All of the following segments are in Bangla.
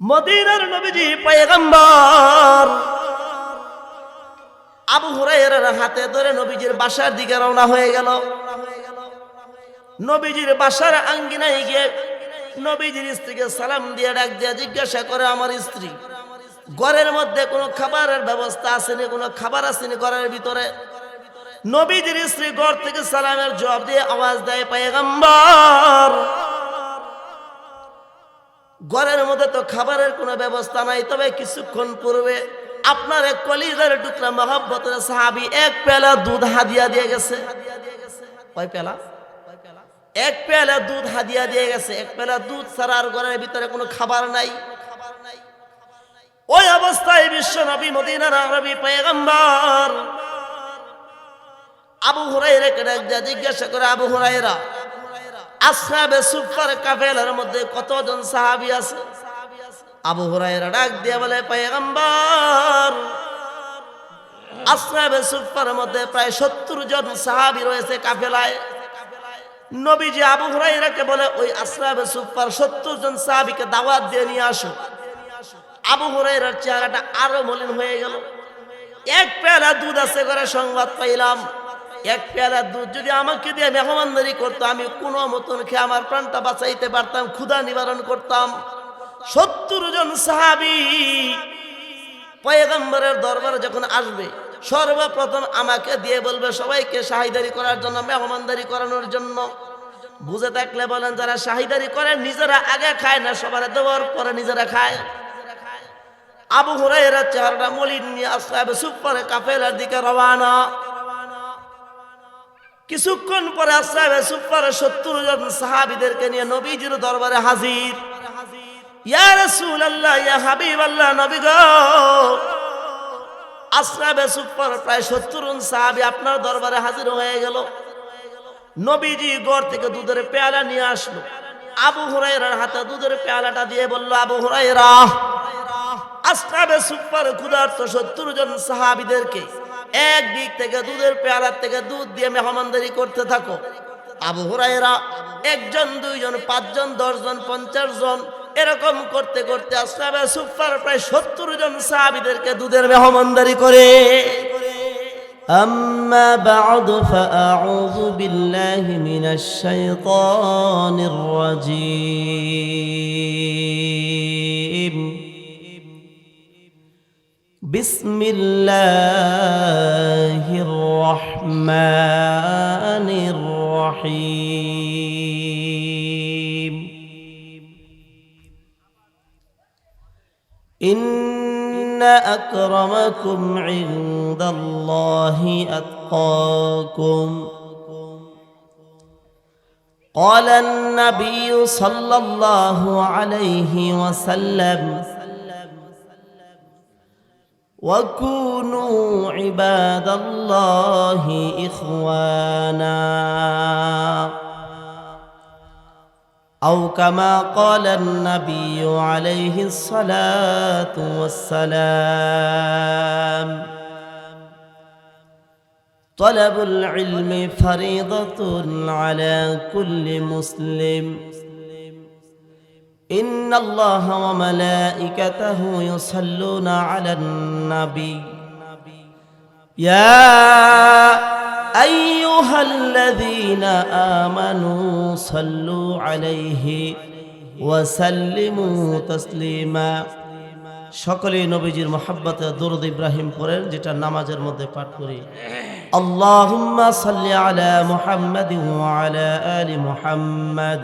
মদিনার নবীজি পয়গম্বর। আবু হুরাইরার হাতে ধরে নবীজির বাসার দিকে রওনা হয়ে গেল। নবীজির বাসার আঙ্গিনায় গিয়ে নবীজির স্ত্রীকে সালাম দিয়ে ডাক দিয়ে জিজ্ঞাসা করে, আমার স্ত্রী, ঘরের মধ্যে কোনো খাবারের ব্যবস্থা আসেনি, কোনো খাবার আসেনি ঘরের ভিতরে? নবীজির স্ত্রী ঘর থেকে সালামের জবাব দিয়ে আওয়াজ দেয়, পায়গম্বর ঘরের মধ্যে তো খাবারের কোনো ব্যবস্থা নাই, তবে কিছুক্ষণ পূর্বে আপনার এক কলিজার টুকরা মহাব্বতের সাহাবি এক পেলা দুধ হাদিয়া দিয়ে গেছে। কয় পেলা এক পেলা দুধ হাদিয়া দিয়ে গেছে। এক পেলা দুধ ছাড়ার ঘরের ভিতরে কোনো খাবার নাই। ওই অবস্থায় বিশ্ব নবী, মদিনার আরবি পয়গম্বর আবু হুরাইরাকে ডাক জিজ্ঞাসা করে, আবু হুরাইরা আসহাবে সুফার কাফেলার মধ্যে কতজন সাহাবি আছে? আবু হুরায়রা ডাক দিয়ে বলে, পয়গম্বর! আসহাবে সুফার মধ্যে প্রায় সত্তর জন সাহাবি রয়েছে কাফেলায়। নবীজি আবু হুরাইরাকে বলে, ওই আসহাবে সুফার সত্তর জন সাহাবিকে দাওয়াত দিয়ে নিয়ে আসো। আবু হুরাইরার চেহারাটা আরও মলিন হয়ে গেল। এক পেয়ালা দুধ আছে করে সংবাদ পাইলাম। এক পেয়ালা দুধ যদি আমাকে দিয়ে মেহমানদারি করতো, আমি কোনো মতন খেয়ে আমার প্রাণটা বাঁচাইতে পারতাম, ক্ষুধা নিবারণ করতাম। সত্তর জন সাহাবি পয়গম্বরের দরবারে যখন আসবে, সর্বপ্রথম আমাকে দিয়ে বলবে, সবাইকে শাহিদারি করার জন্য, মেহমানদারি করানোর জন্য। বুঝে থাকলে বলেন, যারা শাহিদারি করে, নিজেরা আগে খায় না, সবার দেওয়ার পরে নিজেরা খায়। আবু হুরাইরা চেহারাটা মলিন নিয়ে আসবে সুপারে কাফেলার দিকে রওয়ানা কিছুক্ষণ পরে আসবে সুপারে সত্তর জন সাহাবিদেরকে নিয়ে নবীজির দরবারে হাজির। ইয়া রাসূলুল্লাহ, ইয়া সুপার প্রায় সাহাবী আপনার দরবারে হাজির হয়ে গেল। নবীজি ঘর থেকে দুধের পেয়ালা নিয়ে আসলো। আবু দুধের পেয়ালাটা দিয়ে সুপার সত্তর জন সাহাবিদেরকে এক দিক থেকে দুধের পেয়ালার থেকে দুধ দিয়ে মেহমানদারি করতে থাকো আবু হুরাইরা একজন দুইজন পাঁচজন দশজন পঞ্চাশ জন এরকম করতে করতে আসলামে সুফার প্রায় সত্তর জন সাহাবিদেরকে দুধের মেহমানদারি করে أما بعد فأعوذ بالله من الشيطان الرجيم بسم الله الرحمن الرحيم. إن أكرمكم عند الله أتقاكم. قال النبي صلى الله عليه وسلم وكونوا عباد الله إخوانا. أو كما قال النبي عليه الصلاة والسلام طلب العلم فريضة على كل مسلم إن الله وملائكته يصلون على النبي يا أيها الذين آمنوا صلوا عليه وسلموا تسليما সকলে নবীজির মহাব্বতে দরুদ ইব্রাহিম পড়েন যেটা নামাজের মধ্যে পাঠ করি আল্লাহুম্মা সাল্লি আলা মুহাম্মাদিন ওয়া আলা আলি মুহাম্মাদ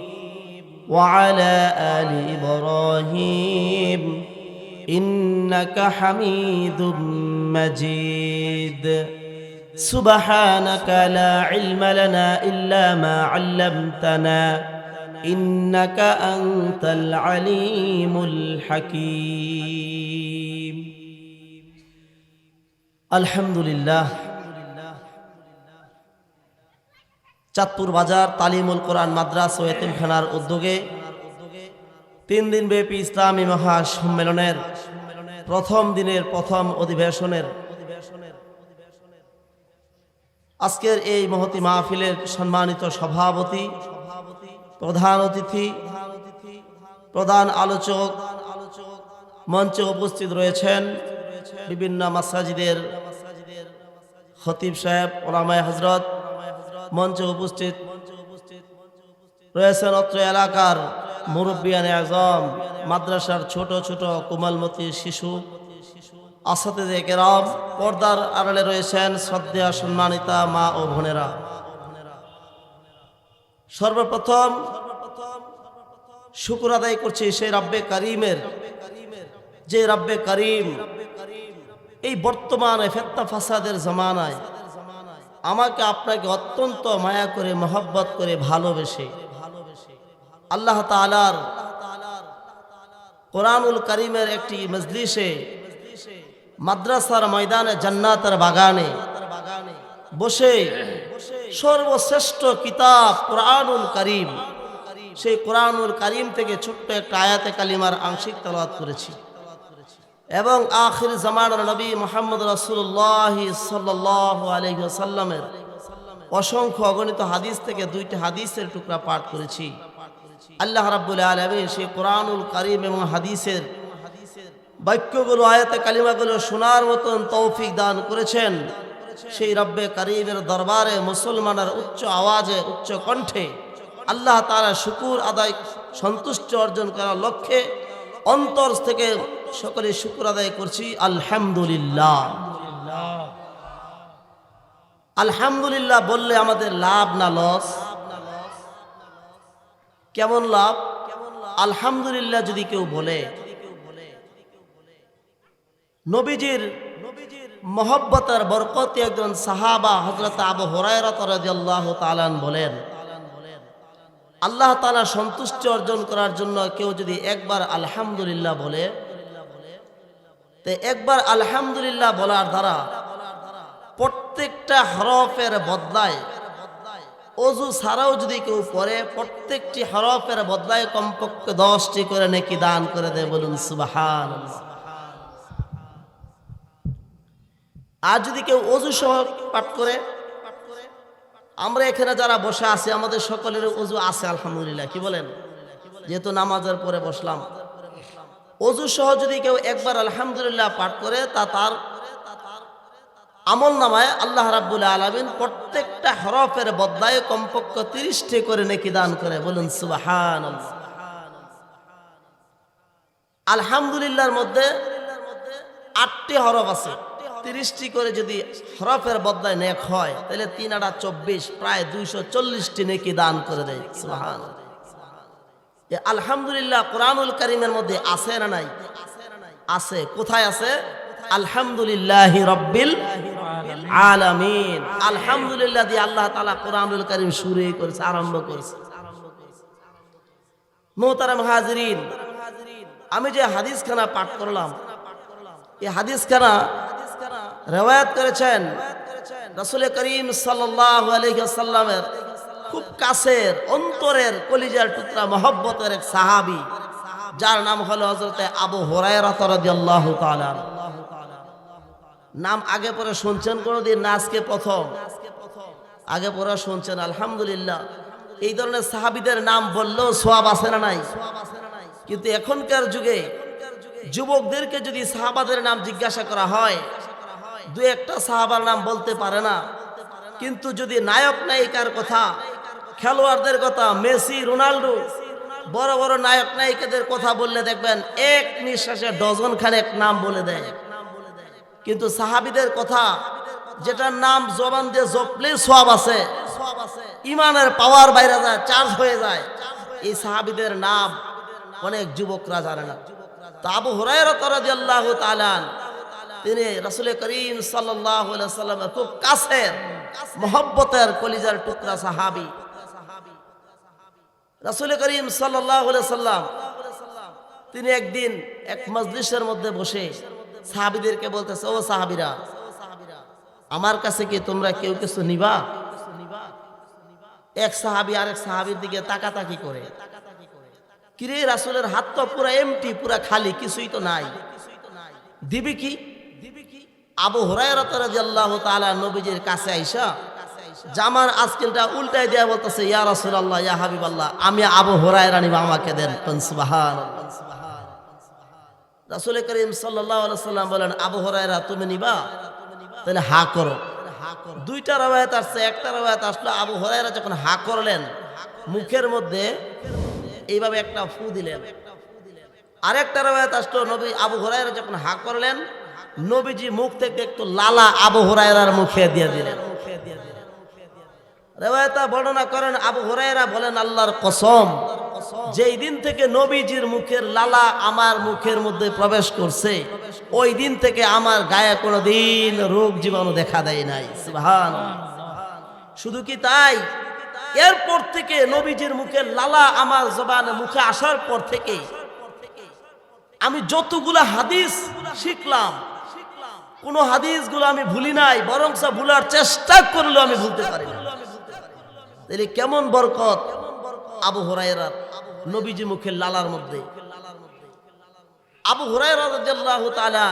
وعلى آل إبراهيم إنك حميد مجيد. سبحانك لا علم لنا إلا ما علمتنا إنك أنت العليم الحكيم. الحمد لله চাঁদপুর বাজার, তালিমুল কোরআন মাদ্রাস ও এতিমখানার উদ্যোগে তিন দিন ব্যাপী ইসলামী মহা সম্মেলনের প্রথম দিনের প্রথম অধিবেশনের আজকের এই মহতি মাহফিলের সম্মানিত সভাপতি, প্রধান অতিথি, প্রধান আলোচক, মঞ্চে উপস্থিত রয়েছেন বিভিন্ন মাসাজিদের খতিব সাহেব, ওলামায় হজরত মঞ্চে উপস্থিত রয়েছেন অত্র এলাকার মুরব্বিয়ান আজম, মাদ্রাসার ছোট ছোট কোমলমতি শিশু আসাতে কেরাম, পর্দার আড়ালে রয়েছেন শ্রদ্ধা সম্মানিতা মা ও বোনেরা। সর্বপ্রথম শুকুর আদায় করছি সেই রাব্বে করিমের, যে রাব্বে করিম এই বর্তমানে ফেত্তা ফাসাদের জমানায়। আমাকে আপনাকে অত্যন্ত মায়া করে, মহব্বত করে ভালোবেসে। আল্লাহ তালার কোরআনুল করিমের একটি মজলিসে, মাদ্রাসার ময়দানে, জান্নাতের বাগানে বসে সর্বশ্রেষ্ঠ কিতাব কোরআনুল করিম, সেই কোরআনুল করিম থেকে ছোট্ট একটা আয়াতে কালিমার আংশিক তালাত করেছি। এবং আখির জামানার নবী মোহাম্মদ রসুল্লাহ সাল্লাহ আলহিসাল্লামের অসংখ্য অগণিত হাদিস থেকে দুইটি হাদিসের টুকরা পাঠ করেছি। আল্লাহ রাব্বুল আলমী সেই কোরআনুল করিম এবং হাদিসের বাক্যগুলো, আয়াতে কালিমাগুলো শোনার মতন তৌফিক দান করেছেন। সেই রব্বে করিমের দরবারে মুসলমানের উচ্চ আওয়াজে, উচ্চ কণ্ঠে আল্লাহ তারা শুকুর আদায়, সন্তুষ্ট অর্জন করার লক্ষ্যে অন্তর থেকে সকলে শুকুর আদায় করছি, আলহামদুলিল্লাহ। আলহামদুলিল্লাহ বললে আমাদের লাভ না লস? কেমন লাভ? আলহামদুলিল্লাহ যদি কেউ বলে। নবীজির মহব্বতের বরকতে একজন সাহাবা হজরত আবু তাআলান বলেন আল্লাহ তালা সন্তুষ্টি অর্জন করার জন্য কেউ যদি একবার আলহামদুলিল্লাহ বলে, তো একবার আলহামদুলিল্লাহ বলার দ্বারা প্রত্যেকটা হরফের বদলায়, অজু ছাড়াও যদি কেউ পড়ে, প্রত্যেকটি হরফের বদলায় কমপক্ষে দশটি করে নেকি দান করে দেয় বলুন সুবাহান আর যদি কেউ অজু সহ পাঠ করে আমরা এখানে যারা বসে আছি, আমাদের সকলের অজু আছে, আলহামদুলিল্লাহ। কি বলেন? যেহেতু নামাজের পরে বসলাম। অজু সহ যদি কেউ একবার আলহামদুলিল্লাহ পাঠ করে, তা তার আমল নামায় আল্লাহ রাব্বুল আলমিন প্রত্যেকটা হরফের বদলায় কমপক্ষ তিরিশটি করে নেকি দান করে। বলুন সুবাহান আলহামদুলিল্লাহর মধ্যে আটটি হরফ আছে। তিরিশটি করে যদি হরফের বদলায় নেক হয়, তাহলে তিন আটা চব্বিশ, প্রায় দুইশো চল্লিশটি নেকি দান করে দেয়। আলহামদুলিল্লাহ কোরআনুল করিমের মধ্যে আছে না নাই? আছে। কোথায় আছে? আলহামদুলিল্লাহ রব্বিল আলামিন। আলহামদুলিল্লাহ দিয়ে আল্লাহ তাআলা কোরআনুল করিম শুরু করেছে, আরম্ভ করেছে। মোহতারাম হাজিরিন, আমি যে হাদিসখানা পাঠ করলাম এই হাদিসখানা রেওয়ায়াত করেছেন। রাসূল করিম আলাইহি খুব কাছের, অন্তরের কলিজার টুকরা, মহব্বতের এক সাহাবী, যার নাম হলো হযরতে আবু হুরায়রা রাদিয়াল্লাহু তাআলা নাম আগে পরে শুনছেন কোনোদিন না আজকে প্রথম? আগে পরে শুনছেন, আলহামদুলিল্লাহ। এই ধরনের সাহাবিদের নাম বললেও সোয়াব আছে না নাই? কিন্তু এখনকার যুগে যুবকদেরকে যদি সাহাবাদের নাম জিজ্ঞাসা করা হয় দু একটা সাহাবার নাম বলতে পারে না। কিন্তু যদি নায়ক নায়িকার কথা, খেলোয়াড়দের কথা, মেসি, রোনাল্ডো, বড় বড় নায়ক নায়িকাদের কথা বললে দেখবেন এক নিঃশ্বাসে ডজন খানেক নাম বলে দেয়। কিন্তু সাহাবিদের কথা, যেটার নাম জবান দিয়ে জপলে সব আছে, ইমানের পাওয়ার বাইরে যায় চার্জ হয়ে যায়। এই সাহাবিদের নাম অনেক যুবকরা জানে না। তা আবু হরাইরাহ তালান তিনি রসুল করিম সাল্লামের খুব কাছের, মোহব্বতের কলিজার টুকরা সাহাবি। রসুল করিম সাল্লাহ সাল্লাম তিনি একদিন এক মজলিসের মধ্যে বসে সাহাবিদেরকে বলতেছে, ও সাহাবিরা, আমার কাছে কি তোমরা কেউ কিছু নিবা? এক সাহাবি আরেক সাহাবির দিকে তাকাতাকি করে। কিরে রাসুলের হাত তো পুরা এমটি পুরা খালি, কিছুই তো নাই। দিবি কি? আবু হুরায়রা রাদিয়াল্লাহু তাআলা নবীজির কাছে আইসা, জামার আজকেলটা উল্টাই দেয়া বলতেছে, ইয়া রাসূলুল্লাহ, ইয়া হাবিবাল্লাহ, আমি আবু হুরায়রা নিবা আমাকে দেন। কোন সুবহানাল্লাহ রাসূল করিম আলাইহি সাল্লাম বলেন, আবু হুরায়রা, তুমি নিবা? তাহলে হা করো। দুইটা রবায়াত আসছে, একটা রবায়াত আসলো, আবু হুরায়রা যখন হা করলেন, মুখের মধ্যে এইভাবে একটা ফু দিলেন। আরেকটা রবায়াত আসলো, নবী আবু হুরায়রা যখন হা করলেন নবীজি মুখ থেকে একটু লালা আবু হুরায়রার মুখে দিয়ে দিলেন। রেওয়ায়তা বর্ণনা করেন, আবু হুরায়রা বলেন, আল্লাহর কসম, যেই দিন থেকে নবীজির মুখের লালা আমার মুখের মধ্যে প্রবেশ করছে, ওই দিন থেকে আমার গায়ে কোনো দিন রোগ জীবাণু দেখা দেয় নাই। সুবহান শুধু কি তাই? এরপর থেকে নবীজির মুখের লালা আমার জবানে মুখে আসার পর থেকে আমি যতগুলা হাদিস শিখলাম কোন হাদিসগুলো আমি ভুলি নাই বরং ভুলার চেষ্টা করলেও আমি ভুলতে পারি তাহলে কেমন বরকত আবু হুরায়রার নবীজি মুখের লালার মধ্যে? আবু তাআলা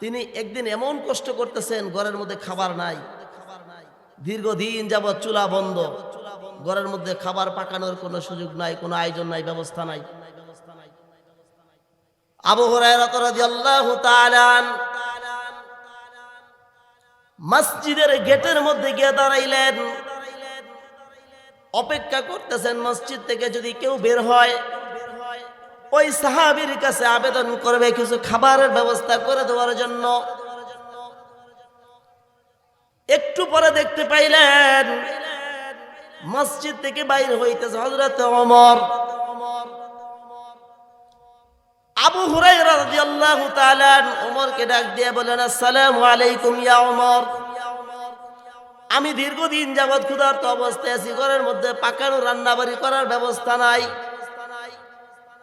তিনি একদিন এমন কষ্ট করতেছেন, ঘরের মধ্যে খাবার নাই। দীর্ঘদিন যাবৎ চুলা বন্ধ, ঘরের মধ্যে খাবার পাকানোর কোনো সুযোগ নাই, কোনো আয়োজন নাই, ব্যবস্থা নাই। মসজিদের গেটের মধ্যে গিয়ে দাঁড়াইলেন। অপেক্ষা করতেছেন মসজিদ থেকে যদি কেউ বের হয়, ওই সাহাবীর কাছে আবেদন করবে কিছু খাবারের ব্যবস্থা করে দেওয়ার জন্য। একটু পরে দেখতে পাইলেন মসজিদ থেকে বাইর হইতেছে হজরত অমর আবু হুরাইরা রাদিয়াল্লাহু তাআলা ওমরকে ডাক দিয়ে বলেন, আসসালামু আলাইকুম ইয়া ওমর আমি দীর্ঘদিন যাবৎ ক্ষুধার্ত অবস্থায় আছি, ঘরের মধ্যে পাকানো রান্নাবাড়ি করার ব্যবস্থা নাই।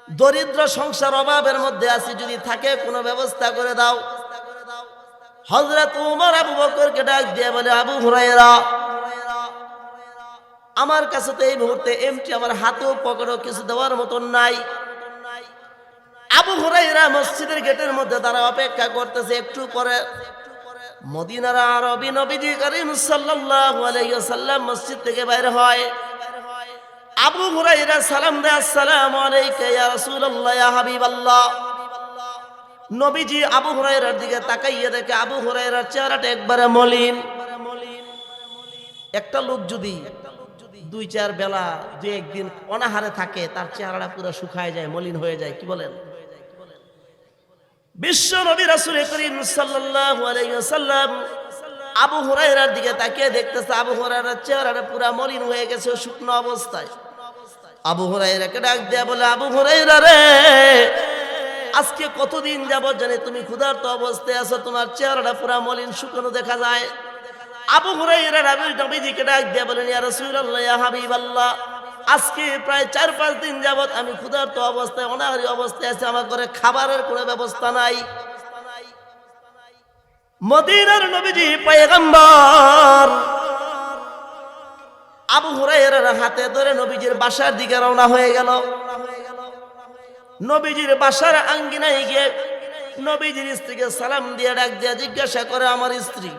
দরিদ্র সংসার অভাবের মধ্যে আছি, যদি থাকে কোনো ব্যবস্থা করে দাও। হযরত উমর আবু বকরকে ডাক দিয়ে বলে, আবু হুরায়রা, আমার কাছে তো এই মুহূর্তে এমটি আমার হাতেও পকেটও কিছু দেওয়ার মতন নাই। আবু হুরাইরা মসজিদের গেটের মধ্যে তারা অপেক্ষা করতেছে, একটু পরে মদিনার আরবি নবীজি করিম সাল্লাল্লাহু আলাইহি ওয়াসাল্লাম মসজিদ থেকে বাইরে হয়। আবু হুরাইরা সালাম দেয়, আসসালামু আলাইকা ইয়া রাসূলুল্লাহ, ইয়া হাবিবাল্লাহ। নবীজি আবু হুরাইরার দিকে তাকাইয়ে দেখে আবু হুরাইরার চেহারাটা একবারে মলিন। একটা লোক যদি দুই চার বেলা দুই একদিন অনাহারে থাকে, তার চেহারাটা পুরো শুকায় যায়, মলিন হয়ে যায়, কি বলেন? বিশ্ব নবী রাসূল করিম ওয়াসাল্লাম আবু হুরায়রার দিকে তাকিয়ে দেখতেছে, আবু হুরায়রার চেহারাটা পুরো মলিন হয়ে গেছে শুকনো অবস্থায়। আবু হুরায়রাকে ডাক দেয়া বলে, আবু হুরায়রা রে, আজকে কতদিন যাবত জানি তুমি ক্ষুধার্ত অবস্থায় আছো, তোমার চেহারাটা পুরো মলিন, শুকনো দেখা যায়। আবু হুরাইরা নবী নবীজিকে ডাক দিয়ে বলেন, ইয়া রাসূলুল্লাহ, ইয়া হাবিবাল্লাহ আজকে প্রায় চার, পাঁচ দিন যাবত আমি ক্ষুধার্ত অবস্থায়, অনাহারী অবস্থায় আছে, আমার ঘরে খাবারের কোনো ব্যবস্থা নাই। মদিনার নবীজি পয়গম্বর আবু হুরাইরার হাতে ধরে নবীজির বাসার দিকে রওনা হয়ে গেল। নবীজির বাসার আঙ্গিনায় গিয়ে নবীজির স্ত্রীকে সালাম দিয়ে ডাক দিয়ে জিজ্ঞাসা করে, আমার স্ত্রী,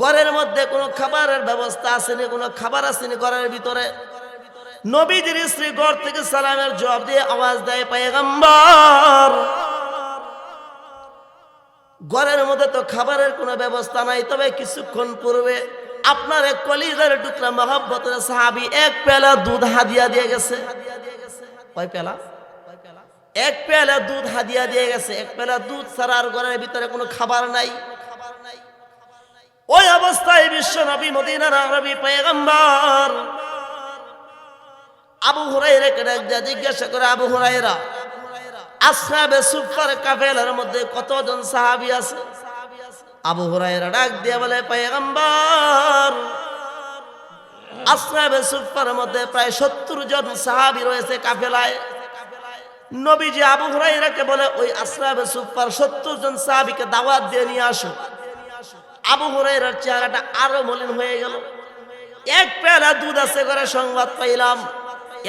ঘরের মধ্যে কোনো খাবারের ব্যবস্থা আসেনি, কোনো খাবার আসেনি ঘরের ভিতরে? নবীজির স্ত্রী ঘর থেকে সালামের জবাব দিয়ে আওয়াজ দেয়, পায়গাম্বার, ঘরের মধ্যে তো খাবারের কোনো ব্যবস্থা নাই, তবে কিছুক্ষণ পূর্বে আপনার এক কলিজার টুকরা মহাব্বতের সাহাবি এক পেলা দুধ হাদিয়া দিয়ে গেছে। কয় পেলা এক পেলা দুধ হাদিয়া দিয়ে গেছে। এক পেলা দুধ ছাড়া আর ঘরের ভিতরে কোনো খাবার নাই। ওই অবস্থায় বিশ্ব নবী মদিনার আরবি পয়গম্বর আবু হুরাইরা কে ডাক দিয়া জিজ্ঞাসা করে, আবু হুরাইরা আসহাবে সুফার কাফেলার মধ্যে কতজন সাহাবী আছে? আবু হুরাইরা ডাক দিয়া বলে, পয়গম্বর, আসহাবে সুফার মধ্যে প্রায় সত্তর জন সাহাবী রয়েছে কাফেলায়। নবীজি আবু হুরাইরাকে বলে, ওই আসরাবে সুফার সত্তর জন সাহাবীকে দাওয়াত দিয়ে নিয়ে আসো। আবু হুরাইরার চেহারাটা আরও মলিন হয়ে গেল। এক পেয়ালা দুধ আছে করে সংবাদ পাইলাম।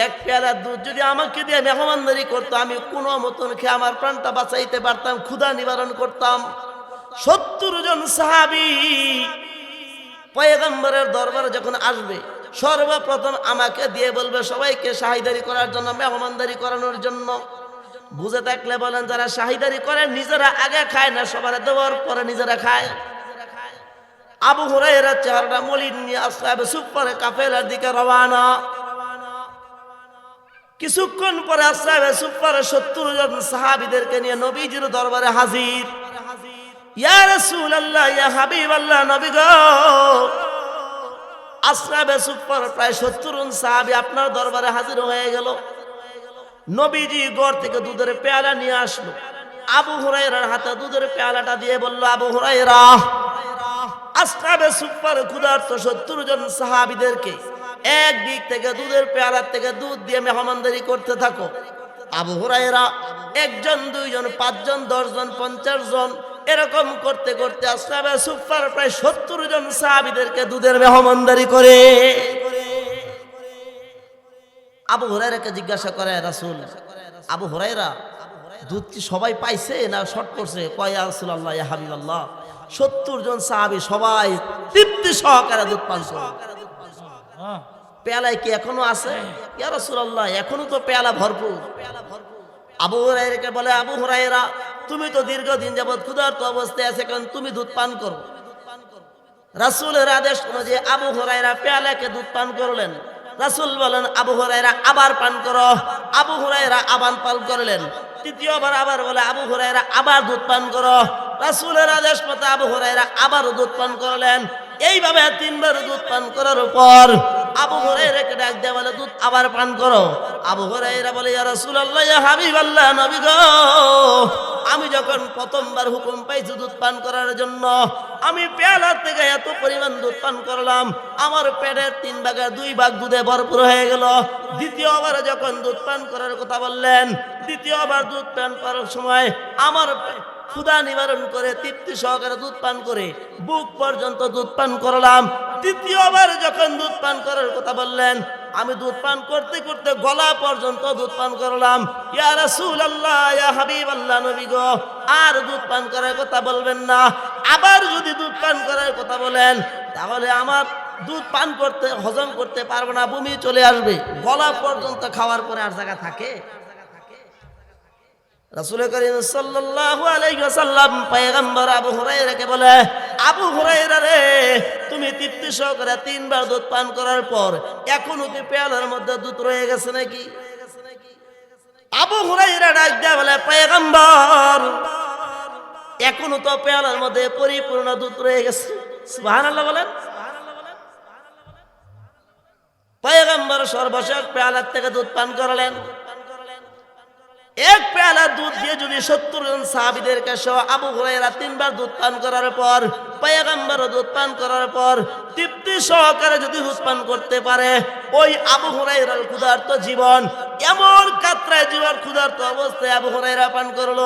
এক পেয়ালা দুধ যদি আমাকে দিয়ে মেহমানদারি করতো, আমি কোনো মতন খেয়ে আমার প্রাণটা বাঁচাইতে পারতাম, ক্ষুধা নিবারণ করতাম। সত্তর জন সাহাবি পয়গম্বরের দরবারে যখন আসবে, সর্বপ্রথম আমাকে দিয়ে বলবে, সবাইকে শাহিদারি করার জন্য, মেহমানদারি করানোর জন্য। বুঝে থাকলে বলেন, যারা শাহিদারি করে, নিজেরা আগে খায় না, সবার দেওয়ার পরে নিজেরা খায়। আবু হুরাইরা চেহারাটা মলিন নিয়ে আসলাবে সুপারে কাফেলার দিকে রওয়ানা কিছুক্ষণ পরে আসলাবে সুপারে সত্তর জন সাহাবিদেরকে নিয়ে নবীজির দরবারে হাজির। ইয়া রাসূলুল্লাহ, ইয়া হাবিবাল্লাহ, নবী গো। আসলাবে সুপার প্রায় সত্তর জন সাহাবি আপনার দরবারে হাজির হয়ে গেল। নবীজি গড় থেকে দুধের পেয়ালা নিয়ে আসলো। আবু হুরাইরার হাতে দুধের পেয়ালাটা দিয়ে বলল, আবু হুরাইরা আসলাবে সুপার ক্ষুধার্ত সত্তর জন সাহাবিদেরকে এক দিক থেকে দুধের পেয়ারার থেকে দুধ দিয়ে মেহমানদারি করতে থাকো। আবু হুরাইরা একজন দুইজন পাঁচজন দশজন পঞ্চাশ জন এরকম করতে করতে আসলাবে সুপার প্রায় সত্তর জন সাহাবিদেরকে দুধের মেহমানদারি করে। আবু হুরাইরাকে জিজ্ঞাসা করে রাসূল আবু হুরাইরা দুধ কি সবাই পাইছে না শর্ট করছে? কয় রাসূল আল্লাহ হাবিব আল্লাহ সত্তর জন সাহাবি সবাই তৃপ্তি সহকারে দুধ পান। করে পেয়ালায় কি এখনও আছে? ইয়া রাসূলুল্লাহ এখনও তো পেয়ালা ভরপুর। আবু হুরাইরাকে বলে আবু হুরাইরা তুমি তো দীর্ঘদিন যাবত ক্ষুধার্ত অবস্থায় আছে কারণ তুমি দুধ পান করো। রাসূলের আদেশ অনুযায়ী আবু হুরাইরা পেয়ালাকে দুধ পান করলেন। রাসূল বলেন আবু হুরাইরা আবার পান করো। আবু হুরাইরা আবার পান করলেন। তৃতীয়বার আবার বলে আবু হুরাইরা আবার দুধ পান করো। রাসূলের আদেশ মতো আবু হুরাইরা আবার দুধ পান করলেন। এইভাবে তিনবার দুধ পান করার পর আবু হুরাইরাকে ডাক দেয়া বলে, দুধ আবার পান করো। আবু হুরাইরা বলে, ইয়া রাসূলুল্লাহ, ইয়া হাবিবাল্লাহ, নবী গো, আমি যখন প্রথমবার হুকুম পাইছি দুধ পান করার জন্য, আমি পেয়ালা থেকে এত পরিমাণ দুধ পান করলাম, আমার পেটের তিন ভাগের দুই ভাগ দুধে ভরপুর হয়ে গেল। দ্বিতীয়বার যখন দুধ পান করার কথা বললেন, দ্বিতীয়বার দুধ পান করার সময় আমার ক্ষুধা নিবারণ করে, তৃপ্তি সহকারে দুধ পান করে, বুক পর্যন্ত দুধ পান করলাম। তৃতীয়বার যখন দুধ পান করার কথা বললেন, আমি দুধ পান করতে করতে গলা পর্যন্ত দুধ পান করলাম। ইয়া রাসূলুল্লাহ, ইয়া হাবিবাল্লাহ, নবী গো, আর দুধ পান করার কথা বলবেন না। আবার যদি দুধ পান করার কথা বলেন, তাহলে আমার দুধ পান করতে, হজম করতে পারব না, বমি চলে আসবে। গলা পর্যন্ত খাওয়ার পরে আর জায়গা থাকে? রাসূল করিম সাল্লাল্লাহু আলাইহি ওয়াসাল্লাম পয়গম্বর আবু হুরায়রাকে বলে, আবু হুরায়রা রে, তুমি তৃপ্তি সহকারে তিনবার দুধ পান করার পর এখনও কি পেয়ালার মধ্যে দুধ রয়ে গেছে নাকি? আবু হুরায়রা ডাক দেয়া বলে, পয়গম্বর, এখনও তো পেয়ালার মধ্যে পরিপূর্ণ দুধ রয়ে গেছে। সুবহানাল্লাহ বলেন। পয়গম্বর সর্বশেষ পেয়ালার থেকে দুধ পান করলেন। এক পেয়ালা দুধ দিয়ে যদি সত্তর জন সাহাবিদের কাছে আবু হুরাইরা তিনবার দুধ পান করার পর পয়গম্বর দুধ পান করার পর, তৃপ্তি সহকারে যদি দুধ পান করতে পারে, ওই আবু হুরাইরার ক্ষুধার্ত জীবন, এমন কাতরায় জীবন ক্ষুধার্ত অবস্থায় আবু হুরাইরা পান করল।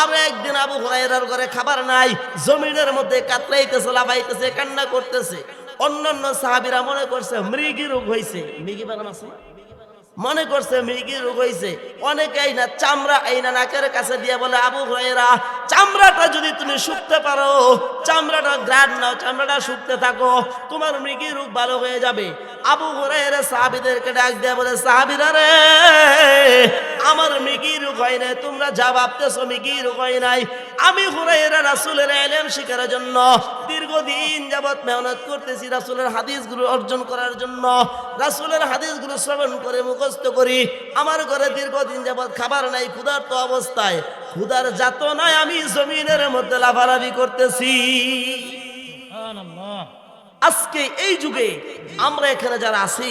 আর একদিন আবু হুরাইরার ঘরে খাবার নাই, জমিনের মধ্যে কাতরাইতেছে, লাফাইতেছে, কান্না করতেছে। অন্যান্য সাহাবিরা মনে করছে, মৃগী রোগ হয়েছে মৃগী বানাম আছে? মনে করছে মৃগী রোগ হয়েছে অনেকেই না চামড়া এই না নাকের কাছে দিয়ে বলে, আবু হয়েরা চামড়াটা যদি তুমি শুকতে পারো, চামড়াটা গ্রাড নাও, চামড়াটা শুকতে থাকো, তোমার মৃগী রোগ ভালো হয়ে যাবে। আবু হরেরা সাহাবিদেরকে ডাক দিয়ে বলে, সাহাবিরা রে, আমার মৃগী রোগ হয় নাই, তোমরা যা ভাবতেছো মৃগী রোগ হয় নাই। আমি হুরাইরা রাসুলের এলেম শিকারের জন্য দীর্ঘদিন যাবৎ মেহনত করতেছি রাসূলের হাদিসগুলো অর্জন করার জন্য। রাসূলের হাদিসগুলো শ্রবণ করে মুখস্থ করি। আমার ঘরে দীর্ঘদিন যাবত খাবার নাই ক্ষুধার্ত অবস্থায়। ক্ষুধার যাতনায় আমি জমিনের মধ্যে লাফালাফি করতেছি। আজকে এই যুগে আমরা এখানে যারা আছি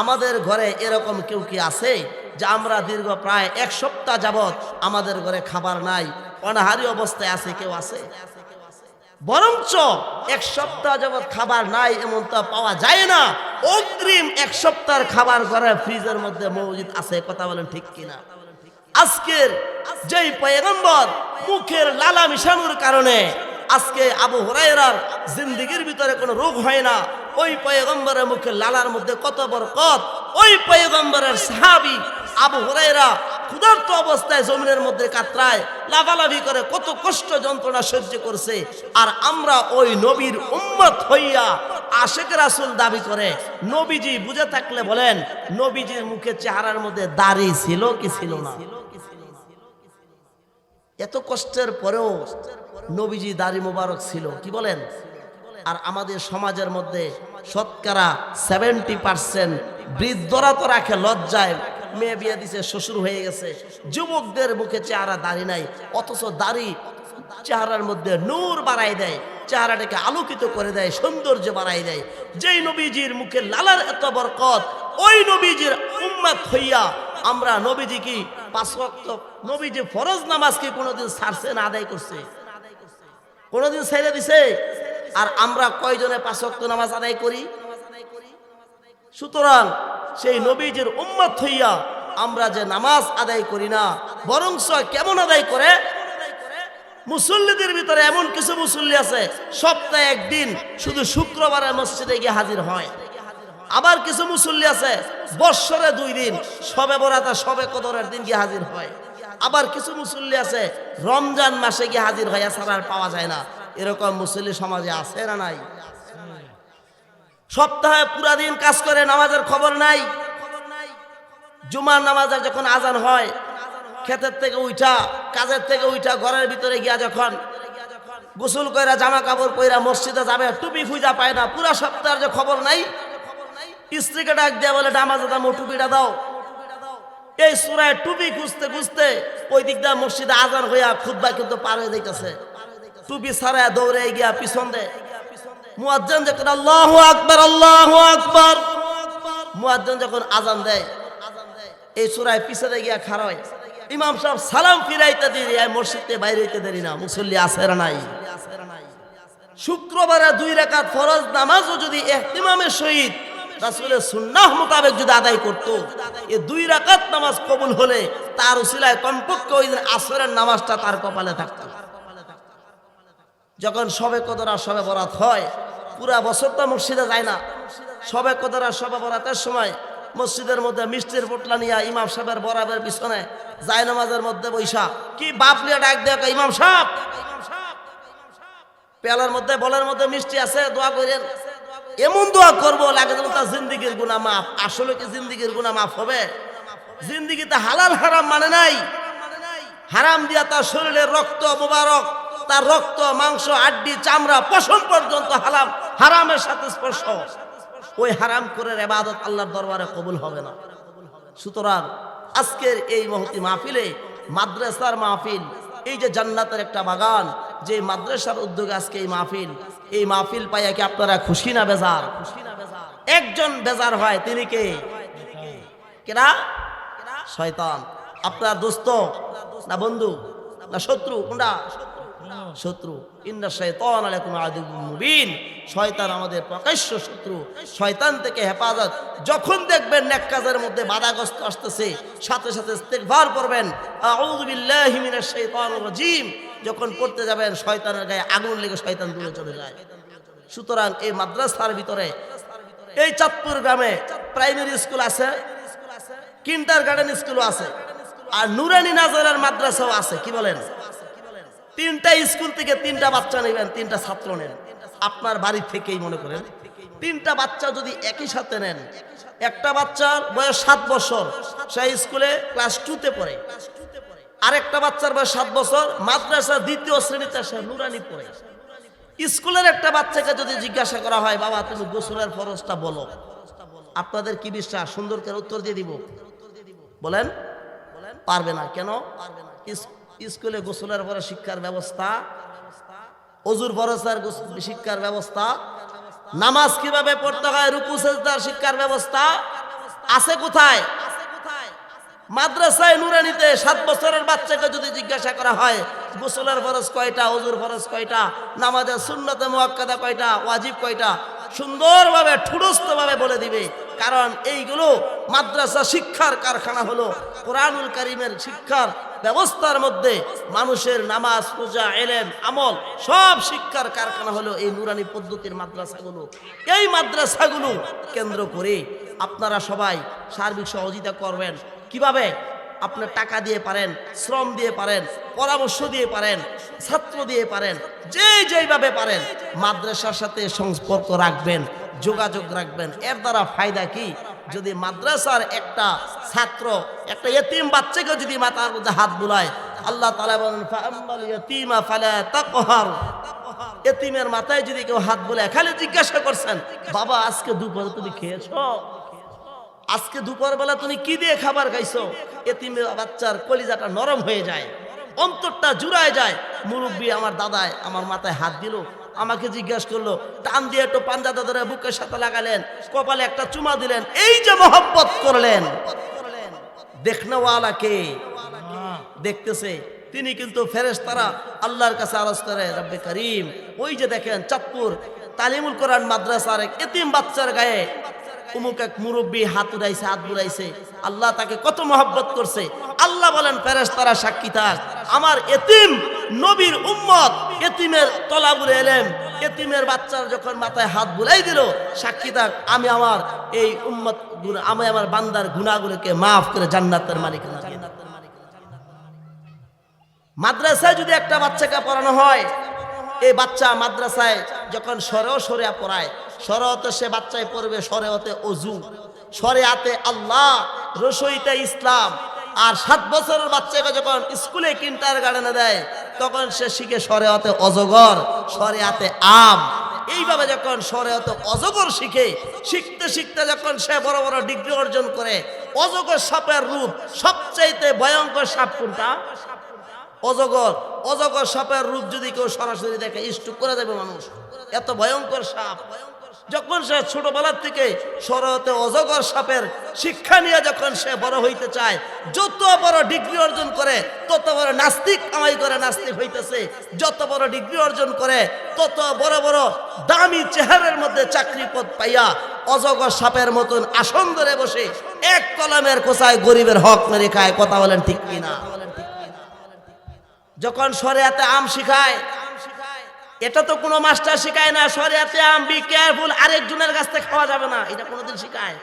আমাদের ঘরে এরকম কেউ কি আছে যে আমরা দীর্ঘ প্রায় এক সপ্তাহ যাবৎ আমাদের ঘরে খাবার নাই অনাহারি অবস্থায় আছে কেউ আছে? বরঞ্চ এক সপ্তাহ যাবত খাবার নাই, এমন তো পাওয়া যায় না। অগ্রিম এক সপ্তাহের খাবার ঘরে ফ্রিজের মধ্যে মজুদ আছে, কথা বলেন ঠিক কিনা? আজকের যেই পয়গম্বর মুখের লালা মিশানোর কারণে আজকে আবু হরাইরার জিন্দিগির ভিতরে কোনো রোগ হয় না, ওই পয়গম্বরের মুখে লালার মধ্যে কত বরকত, ওই পয়গম্বরের সাহাবি আবু হরাইরা ক্ষুধার্ত অবস্থায় জমিনের মধ্যে কাতরায়, লাফালাফি করে, কত কষ্ট যন্ত্রণা সহ্য করছে। আর আমরা ওই নবীর উম্মত হইয়া আশেক রাসুল দাবি করে, নবীজি বুঝে থাকলে বলেন, নবীজির মুখে চেহারার মধ্যে দাড়ি ছিল কি ছিল না? এত কষ্টের পরেও নবীজি দাড়ি মোবারক ছিল, কি বলেন? আর আমাদের সমাজের মধ্যে শতকরা সেভেন্টি পার্সেন্ট বৃদ্ধরা তো রাখে লজ্জায় মেয়ে বিয়ে দিছে, শ্বশুর হয়ে গেছে। যুবকদের মুখে চেহারা দাড়ি নাই, অথচ দাড়ি চেহারার মধ্যে নূর বাড়াই দেয়, চেহারাটাকে আলোকিত করে দেয়, সৌন্দর্য বাড়াই দেয়। যেই নবীজির মুখে লালার এত বরকত, ওই নবীজির উম্মত হইয়া আমরা নবীজি কি পাঁচ ওয়াক্ত নবীজি ফরজ নামাজ কি কোনোদিন ছাড়ছে না আদায় করছে? কোনোদিন ছেড়ে দিছে? আর আমরা কয়জনে পাঁচ ওয়াক্ত নামাজ আদায় করি? সুতরাং সেই নবীজির উম্মত হইয়া আমরা যে নামাজ আদায় করি না বরং কেমন আদায় করে? মুসল্লিদের ভিতরে এমন কিছু মুসল্লি আছে, সপ্তাহে একদিন শুধু শুক্রবারে মসজিদে গিয়ে হাজির হয়। আবার কিছু মুসল্লি আছে, বৎসরে দুই দিন, সবে বরাতা সবে কদরের দিন গিয়ে হাজির হয়। আবার কিছু মুসল্লি আছে, রমজান মাসে গিয়ে হাজির হয় এছাড়া আর পাওয়া যায় না। এরকম মুসল্লি সমাজে আছে না নাই? সপ্তাহে পুরা দিন কাজ করে, নামাজের খবর নাই। জুমার নামাজের যখন আজান হয়, ক্ষেতের থেকে উঠা কাজের থেকে উঠা ঘরের ভিতরে গিয়া যখন গোসল কইরা জামা কাপড় পইরা মসজিদে যাবে, টুপি খুঁজা পায় না। পুরা সপ্তাহের যে খবর নাই, স্ত্রীকে ডাক দিয়া বলে ডামাজে দামো টুপিটা দাও। এই সুরায় টুপি খুঁজতে খুঁজতে ওই দিক দিয়ে মসজিদে আজান হইয়া খুদ্া কিন্তু পার হয়ে যাইতেছে। টুপি ছাড়া দৌড়ে গিয়া পিছন দে মুয়াজ্জান যখন আল্লাহু আকবার আল্লাহু আকবার, মুয়াজ্জান যখন আজান দেয়, এই সুরায় পিছনে গিয়া খাড়ায় ইমাম সাহেব সালাম ফিরাইতে এই মসজিদে বাইরে হইতে দেরি না, মুসল্লি না নাই? শুক্রবারে দুই রাকাত ফরজ নামাজও যদি ইমামের সহিত রাসূলের সুন্নাহ মোতাবেক যদি আদায় করতো, এ দুই রাকাত নামাজ কবুল হলে তার উসিলায় কমপক্ষে ওই দিন আসরের নামাজটা তার কপালে থাকতো। যখন সবে কদর সবে বরাত হয় পুরা বছর তো মসজিদে যায় না। সবে কদর সবে বরাতের সময় মসজিদের মধ্যে মিষ্টির পোটলা নিয়ে ইমাম সাহেবের বরাবের পিছনে যায় নামাজের মধ্যে বৈশা। কি বাপ লিয়া ডাক দেয় ইমাম সাহেব? পেয়ালার মধ্যে, বলের মধ্যে মিষ্টি আছে, দোয়া করেন। এমন দোয়া করব, লাগে যেন তার জিন্দিগির গুণা মাফ। আসলে কি জিন্দিগির গুণা মাফ হবে? জিন্দিগিতে হালাল হারাম মানে নাই। হারাম দিয়া তার শরীরের রক্ত মোবারক, তার রক্ত, মাংস, আড্ডি, চামড়া, পশম পর্যন্ত হারাম হারামের সাথে স্পর্শ। ওই হারাম করে এবাদত আল্লাহর দরবারে কবুল হবে না। সুতরাং আজকের এই মহতি মাহফিলে, মাদ্রাসার মাহফিল, এই যে জান্নাতের একটা বাগান, যে মাদ্রাসার উদ্যোগে আজকে এই মাহফিল এই মাহফিল পাইয়া কি আপনারা খুশি না বেজার? খুশি না বেচার একজন বেজার হয়, তিনি কে? কেনা শয়তান। আপনার দোস্ত, না বন্ধু, না শত্রু, কোনটা? শত্রু। শয়তান আলাইকুম মুবিন। শয়তান আমাদের প্রকাশ্য শত্রু। শয়তান থেকে হেফাজত। যখন দেখবেন নেক কাজের মধ্যে বাধাগ্রস্ত আসতেছে, সাথে সাথে ইস্তেগফার করবেন। আউযু বিল্লাহি মিনাশ শাইতানির রাজিম। যখন পড়তে যাবেন, শয়তানের গায়ে আগুন লেগে শয়তান দূরে চলে যায়। সুতরাং এই মাদ্রাসার ভিতরে, এই চাঁদপুর গ্রামে প্রাইমারি স্কুল আছে কিন্টার গার্ডেন স্কুলও আছে, আর নুরানি নাজারের মাদ্রাসাও আছে। কি বলেন? তিনটা স্কুল থেকে তিনটা বাচ্চা নেবেন, তিনটা ছাত্র নেন। আপনার বাড়ি থেকেই মনে করেন। তিনটা বাচ্চা যদি একই সাথে নেন, একটা বাচ্চার বয়স সাত বছর, সেই স্কুলে ক্লাস টুতে পড়ে। আরেকটা বাচ্চার বয়স সাত বছর মাদ্রাসা দ্বিতীয় শ্রেণীতে সে নুরানি পড়ে। স্কুলের একটা বাচ্চাকে যদি জিজ্ঞাসা করা হয়, বাবা, তুমি গোসলের ফরজটা বলো। আপনাদের কি বিশ্বাস? সুন্দর করে উত্তর দিয়ে দিব। বলেন, পারবে না। কেন? ইস- স্কুলে গোসলের পরে শিক্ষার ব্যবস্থা, অজুর ভরসার শিক্ষার ব্যবস্থা, নামাজ কীভাবে পড়তে হয়, রুকু, সেজদার শিক্ষার ব্যবস্থা, আছে কোথায়? মাদ্রাসায় নুরানিতে সাত বছরের বাচ্চাকে যদি জিজ্ঞাসা করা হয়, গোসলের ফরজ কয়টা, অজুর ফরজ কয়টা নামাজের সুন্নতে মুয়াক্কাদা কয়টা, ওয়াজিব কয়টা, সুন্দরভাবে ঠুডস্থভাবে বলে দিবে। কারণ এইগুলো মাদ্রাসা শিক্ষার কারখানা হলো কোরআনুল করিমের শিক্ষার ব্যবস্থার মধ্যে মানুষের নামাজ পূজা এলেম, আমল সব শিক্ষার কারখানা হলো এই নুরানি পদ্ধতির মাদ্রাসাগুলো। এই মাদ্রাসাগুলো কেন্দ্র করে আপনারা সবাই সার্বিক সহযোগিতা করবেন। কীভাবে? আপনার টাকা দিয়ে পারেন, শ্রম দিয়ে পারেন, পরামর্শ দিয়ে পারেন, ছাত্র দিয়ে পারেন, যে যেইভাবে পারেন মাদ্রাসার সাথে সংস্পর্ক রাখবেন, যোগাযোগ রাখবেন। এর দ্বারা ফায়দা কি? যদি মাদ্রাসার একটা ছাত্র, একটা এতিম বাচ্চাকে যদি মাথার মধ্যে হাত বুলায়, আল্লাহ তালা বলেন, "ফাআম্মাল ইয়াতীমা ফালা তাকহার। এতিমের মাথায় যদি কেউ হাত বুলায়, খালি জিজ্ঞাসা করছেন, বাবা, আজকে দুপুরে তুমি খেয়েছো? আজকে দুপুর বেলা তুমি কি দিয়ে খাবার খাইছো? এতিমের বাচ্চার কলিজাটা নরম হয়ে যায়, অন্তরটা জুড়ায় যায়। মুরব্বী আমার দাদায় আমার মাথায় হাত দিল আমাকে জিজ্ঞেস করল, টান দিয়ে একটু পাঞ্জাটা ধরে বুকের সাথে লাগালেন, কপালে একটা চুমা দিলেন, এই যে মহব্বত করলেন। দেখনেওয়ালাকে দেখতেছে। তিনি কিন্তু ফেরেস তারা আল্লাহর কাছে আরজ করে, রব্বে করিম, ওই যে দেখেন চাঁদপুর, তালিমুল কোরআন মাদ্রাসার এক এতিম বাচ্চার গায়ে উমুক এক মুরব্বী হাত উড়াইছে, হাত বুড়াইছে আল্লাহ তাকে কত মহব্বত করছে। আল্লাহ বলেন, ফেরেশতারা সাক্ষী থাক। আমার এতিম নবীর উম্মত এতিমের তলা বুড়ে এলেন এতিমের বাচ্চার যখন মাথায় হাত বুলাই দিল, সাক্ষী থাক আমি আমার এই উম্মত আমি আমার বান্দার গুণাগুলোকে মাফ করে জান্নাতের মালিক মাদ্রাসায় যদি একটা বাচ্চাকে পড়ানো হয়, এই বাচ্চা মাদ্রাসায় যখন সরেও সরিয়া পড়ায়, সরেওতে সে বাচ্চায় পড়বে, সরেওতে অজু সরেয়াতে আল্লাহ, রসইতে ইসলাম, আর সাত বছরের বাচ্চাকে যখন স্কুলে কিন্টার গার্ডেনে দেয় তখন সে শিখে সরেয়াতে অজগর সরেয়াতে আম। এইভাবে যখন সরেয়াতে অজগর শিখে, শিখতে শিখতে যখন সে বড় বড় ডিগ্রি অর্জন করে, অজগর সাপের রূপ সবচাইতে ভয়ঙ্কর সাপ কোনটা? অজগর। অজগর সাপের রূপ যদি কেউ সরাসরি দেখে স্টুক করে দেবে মানুষ। এত ভয়ঙ্কর সাপ। যখন সে ছোটবেলার থেকে সরতে অজগর সাপের শিক্ষা নিয়ে যখন সে বড় হইতে চায়, যত বড় ডিগ্রি অর্জন করে, তত বড় নাস্তিক কামাই করে নাস্তিক হইতেছে। যত বড় ডিগ্রি অর্জন করে, তত বড় বড় দামি চেহারের মধ্যে চাকরি পদ পাইয়া অজগর সাপের মতন আসন ধরে বসে এক কলমের কোথায় গরিবের হক মেরে খায়, কথা বলেন ঠিক কিনা? যখন শরিয়াতে আম শিখায় এটা তো কোনো মাস্টার শেখায় না সরে আম বি কেয়ারফুল আরেকজনের কাছ থেকে খাওয়া যাবে না, এটা কোনোদিন শিখায়।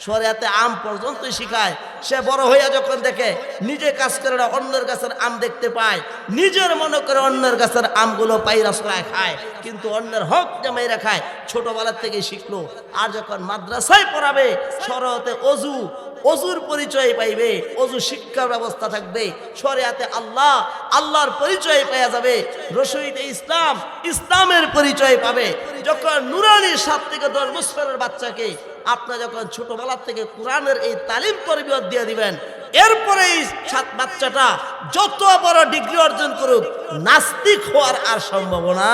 শরিয়াতে আম পর্যন্তই শিখায়। সে বড় হইয়া যখন দেখে নিজে কাজ করে না, অন্যের গাছের আম দেখতে পায়। নিজের মনে করে অন্যের গাছের আমগুলো পাইরা সরায় খায়। কিন্তু অন্যের হক জামাইরা খায়, ছোটবেলার থেকে শিখলো। আর যখন মাদ্রাসায় পড়াবে শরতে অজু, অজুর পরিচয় পাইবে, অজু শিক্ষার ব্যবস্থা থাকবে, শরিয়াতে আল্লাহ, আল্লাহর পরিচয় পাওয়া যাবে, রসইতে ইসলাম, ইসলামের পরিচয় পাবে। যখন নুরানির সাত থেকে দশ বছরের বাচ্চাকে আপনার যখন ছোটবেলার থেকে কোরআনের এই তালিম তরবিয়ত দিয়ে দিবেন এরপরে এই সাত বাচ্চাটা যত বড় ডিগ্রি অর্জন করুক, নাস্তিক হওয়ার আর সম্ভাবনা